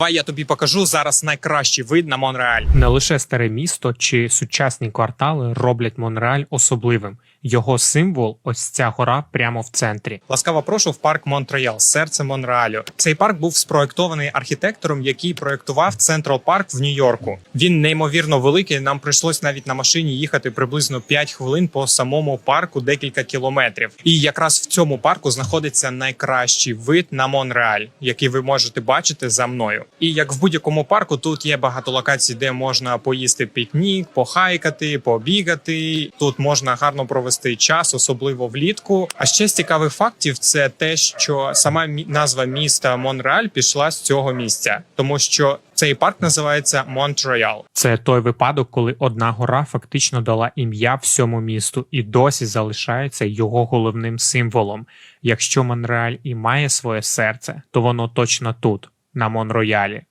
Давай я тобі покажу зараз найкращий вид на Монреаль. Не лише старе місто чи сучасні квартали роблять Монреаль особливим. Його символ ось ця гора прямо в центрі. Ласкаво прошу в парк Монтреал, серце Монреалю. Цей парк був спроектований архітектором, який проектував Централ Парк в Нью-Йорку. Він неймовірно великий. Нам прийшлось навіть на машині їхати приблизно 5 хвилин по самому парку, декілька кілометрів. І якраз в цьому парку знаходиться найкращий вид на Монреаль, який ви можете бачити за мною. І як в будь-якому парку, тут є багато локацій, де можна поїсти пікнік, похайкати, побігати. Тут можна гарно провести час, особливо влітку. А ще з цікавих фактів це те, що сама назва міста Монреаль пішла з цього місця, тому що цей парк називається Монтреал. Це той випадок, коли одна гора фактично дала ім'я всьому місту і досі залишається його головним символом. Якщо Монреаль і має своє серце, то воно точно тут, на Монроялі.